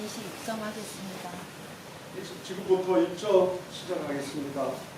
반드시 입점하겠습니다. 지금부터 입점 시작하겠습니다.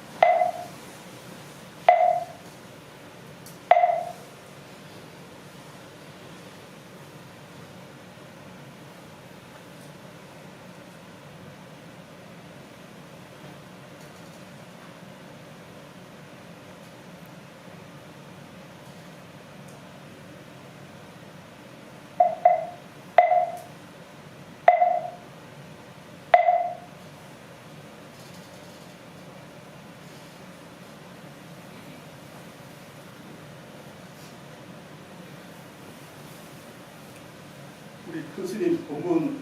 우리 큰 스님 본문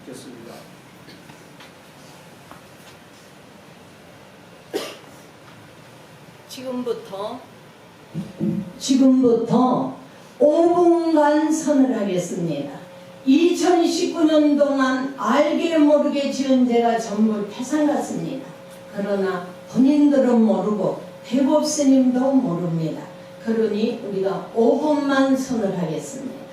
읽겠습니다. 지금부터 지금부터 5분간 선을 하겠습니다. 2019년 동안 알게 모르게 지은 죄가 전부 태산 같습니다. 그러나 본인들은 모르고 대법 스님도 모릅니다. 그러니 우리가 5분만 선을 하겠습니다.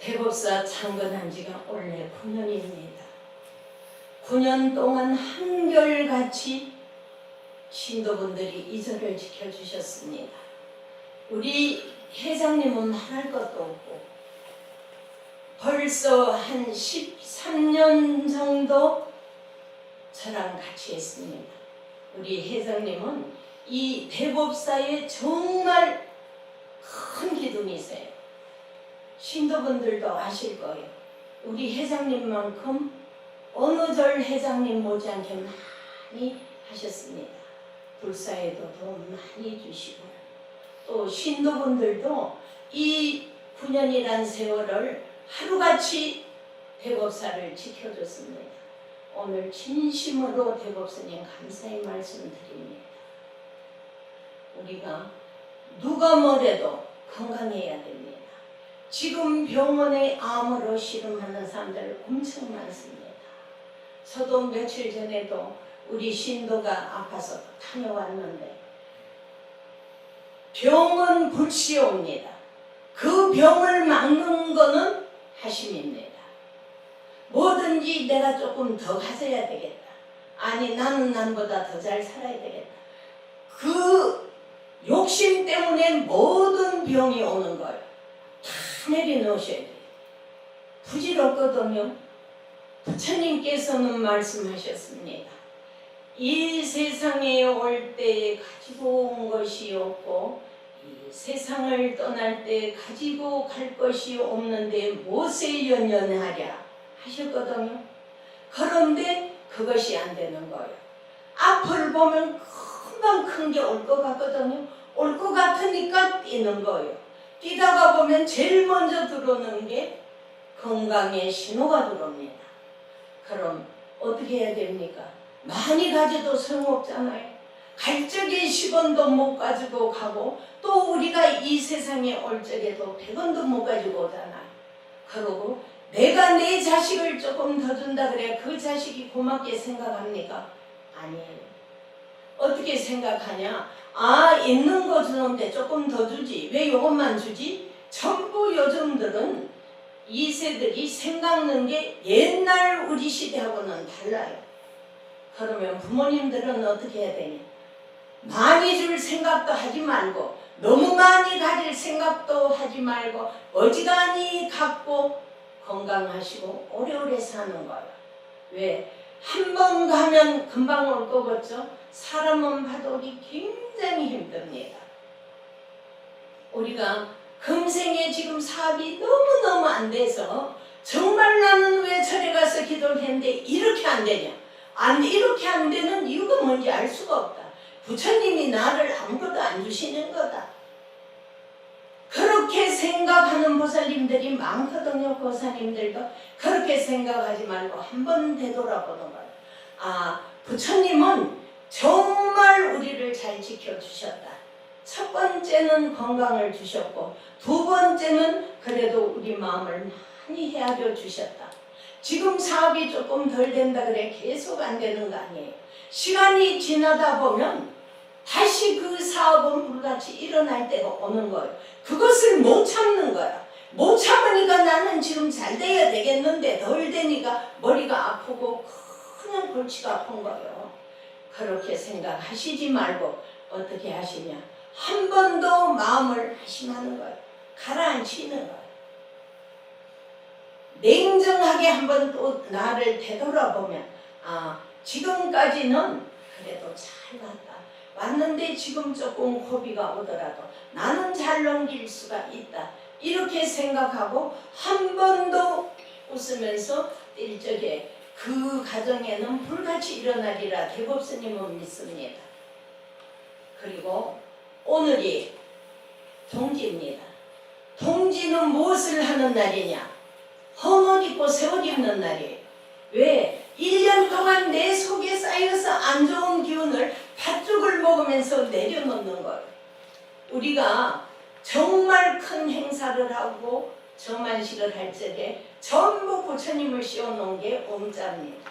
대법사 창건한 지가 올해 9년입니다. 9년 동안 한결같이 신도분들이 이 절을 지켜주셨습니다. 우리 회장님은 말할 것도 없고 벌써 한 13년 정도 저랑 같이 했습니다. 우리 회장님은 이 대법사에 정말 큰 기둥이세요. 신도분들도 아실 거예요. 우리 회장님만큼 어느 절 회장님 못지않게 많이 하셨습니다. 불사에도 도움 많이 주시고 또 신도분들도 이 9년이란 세월을 하루같이 대법사를 지켜줬습니다. 오늘 진심으로 대법사님 감사의 말씀 드립니다. 우리가 누가 뭐래도 건강해야 됩니다. 지금 병원에 암으로 실험하는 사람들 엄청 많습니다. 저도 며칠 전에도 우리 신도가 아파서 다녀왔는데 병은 불시옵니다. 그 병을 막는 거는 하심입니다. 뭐든지 내가 조금 더 가져야 되겠다. 아니 나는 남보다 더 잘 살아야 되겠다. 그 욕심 때문에 모든 병이 오는 거예요. 다 내려놓으셔야 돼요. 부질없거든요. 부처님께서는 말씀하셨습니다. 이 세상에 올때 가지고 온 것이 없고 이 세상을 떠날 때 가지고 갈 것이 없는데 무엇에 연연하랴 하셨거든요. 그런데 그것이 안 되는 거예요. 앞을 보면 금방 큰 게 올 것 같거든요. 올 것 같으니까 뛰는 거예요. 뛰다가 보면 제일 먼저 들어오는 게 건강의 신호가 들어옵니다. 그럼 어떻게 해야 됩니까? 많이 가져도 소용없잖아요. 갈 적에 10원도 못 가지고 가고 또 우리가 이 세상에 올 적에도 100원도 못 가지고 오잖아요. 그러고 내가 내 자식을 조금 더 준다 그래 그 자식이 고맙게 생각합니까? 아니에요. 어떻게 생각하냐? 아 있는 거 주는데 조금 더 주지 왜 이것만 주지? 전부 요즘들은 2세들이 생각는 게 옛날 우리 시대하고는 달라요. 그러면 부모님들은 어떻게 해야 되냐? 많이 줄 생각도 하지 말고 너무 많이 가질 생각도 하지 말고 어지간히 갖고 건강하시고 오래오래 사는 거예요. 왜? 한 번 가면 금방 올 거겠죠? 사람은 봐도 굉장히 힘듭니다. 우리가 금생에 지금 사업이 너무너무 안 돼서 정말 나는 왜 절에 가서 기도를 했는데 이렇게 안 되냐? 안 이렇게 안 되는 이유가 뭔지 알 수가 없다. 부처님이 나를 아무것도 안 주시는 거다. 생각하는 보살님들이 많거든요. 보살님들도 그렇게 생각하지 말고 한 번 되돌아보는 거예요. 아, 부처님은 정말 우리를 잘 지켜주셨다. 첫 번째는 건강을 주셨고 두 번째는 그래도 우리 마음을 많이 헤아려 주셨다. 지금 사업이 조금 덜 된다 그래 계속 안 되는 거 아니에요. 시간이 지나다 보면 다시 그 사업은 불같이 일어날 때가 오는 거예요. 그것을 못 참는 거야. 못 참으니까 나는 지금 잘 돼야 되겠는데 덜 되니까 머리가 아프고 그냥 골치가 아픈 거예요. 그렇게 생각하시지 말고 어떻게 하시냐. 한 번 더 마음을 하심하는 거예요. 가라앉히는 거예요. 냉정하게 한번 또 나를 되돌아보면 아 지금까지는 그래도 잘 왔다. 왔는데 지금 조금 고비가 오더라도 나는 잘 넘길 수가 있다. 이렇게 생각하고 한번더 웃으면서 일적에 그 가정에는 불같이 일어나리라 대법스님은 믿습니다. 그리고 오늘이 동지입니다. 동지는 무엇을 하는 날이냐? 입는 날이에요. 왜? 1년 동안 내 속에 쌓여서 안 좋은 기운을 팥죽을 먹으면서 내려놓는 거예요. 우리가 정말 큰 행사를 하고 정만식을 할 적에 전부 부처님을 씌워놓은 게 옴자입니다.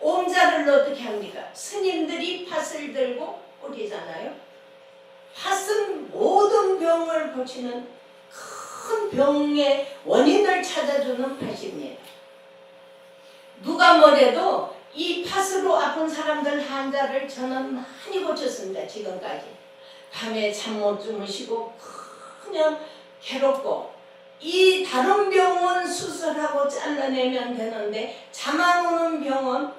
옴자를 어떻게 합니까? 스님들이 팥을 들고 뿌리잖아요. 팥은 모든 병을 고치는 큰 병의 원인을 찾아주는 팥입니다. 누가 뭐래도 이 팥으로 아픈 사람들 환자를 저는 많이 고쳤습니다. 지금까지. 밤에 잠 못 주무시고 그냥 괴롭고 이 다른 병은 수술하고 잘라내면 되는데 잠안 오는 병은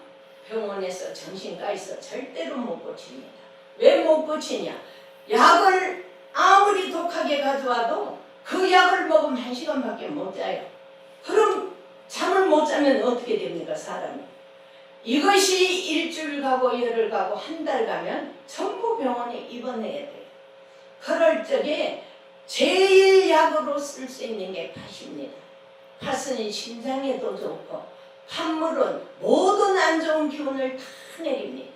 병원에서 정신과 있어 절대로 못 고칩니다. 왜 못 고치냐? 약을 아무리 독하게 가져와도 그 약을 먹으면 한 시간밖에 못 자요. 그럼 잠을 못 자면 어떻게 됩니까, 사람이? 이것이 일주일 가고 열흘 가고 한 달 가면 전부 병원에 입원해야 돼요. 그럴 적에 제일 약으로 쓸 수 있는 게 팥입니다. 팥은 심장에도 좋고 팥물은 모든 안 좋은 기운을 다 내립니다.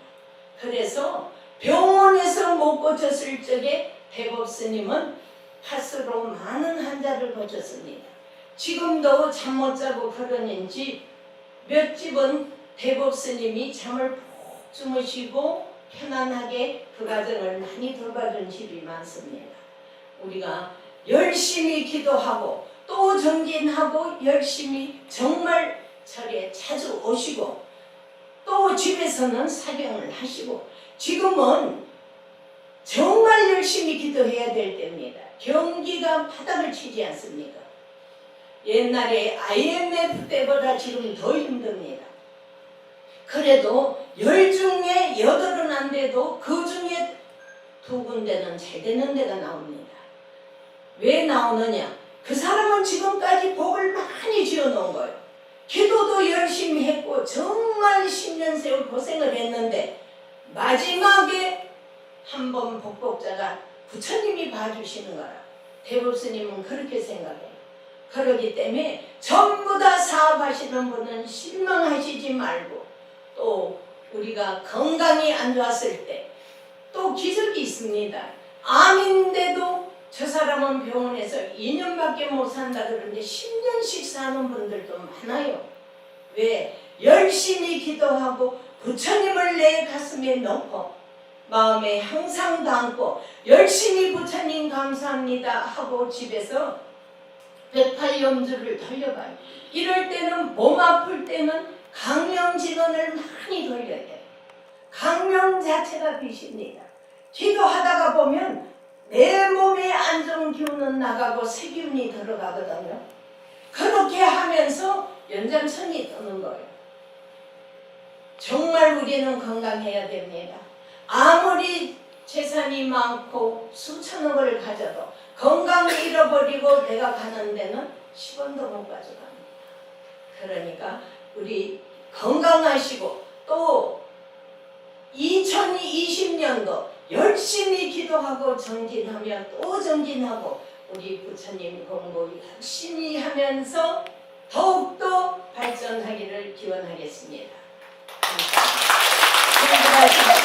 그래서 병원에서 못 고쳤을 적에 대법 스님은 팥으로 많은 환자를 고쳤습니다. 지금도 잠 못 자고 그러는지 몇 집은 대법 스님이 잠을 푹 주무시고 편안하게 그 가정을 많이 돌봐준 집이 많습니다. 우리가 열심히 기도하고 또 정진하고 열심히 정말 절에 자주 오시고 또 집에서는 사경을 하시고 지금은 정말 열심히 기도해야 될 때입니다. 경기가 바닥을 치지 않습니까? 옛날에 IMF 때보다 지금 더 힘듭니다. 그래도 열 중에 여덟은 안 돼도 그 중에 두 군데는 잘 되는 데가 나옵니다. 왜 나오느냐? 그 사람은 지금까지 복을 많이 지어 놓은 거예요. 기도도 열심히 했고 정말 10년 세월 고생을 했는데 마지막에 한 번 복복자가 부처님이 봐주시는 거라. 대법스님은 그렇게 생각해요. 그러기 때문에 전부 다 사업하시는 분은 실망하시지 말고 또 우리가 건강이 안 좋았을 때 또 기적이 있습니다. 암인데도 저 사람은 병원에서 2년밖에 못 산다 그러는데 10년씩 사는 분들도 많아요. 왜? 열심히 기도하고 부처님을 내 가슴에 넣고 마음에 항상 담고 열심히 부처님 감사합니다 하고 집에서 108염주를 돌려봐요. 이럴 때는 몸 아플 때는 강명진원을 많이 돌려야 돼요. 강명 자체가 빛입니다. 기도하다가 보면 내 몸에 안 좋은 기운은 나가고 새 기운이 들어가거든요. 그렇게 하면서 연장선이 뜨는 거예요. 정말 우리는 건강해야 됩니다. 아무리 재산이 많고 수천억을 가져도 건강을 잃어버리고 내가 가는 데는 10원도 못 가져갑니다. 그러니까 우리 건강하시고 또 2020년도 열심히 기도하고 정진하면 또 정진하고 우리 부처님 공부 열심히 하면서 더욱더 발전하기를 기원하겠습니다 감사합니다.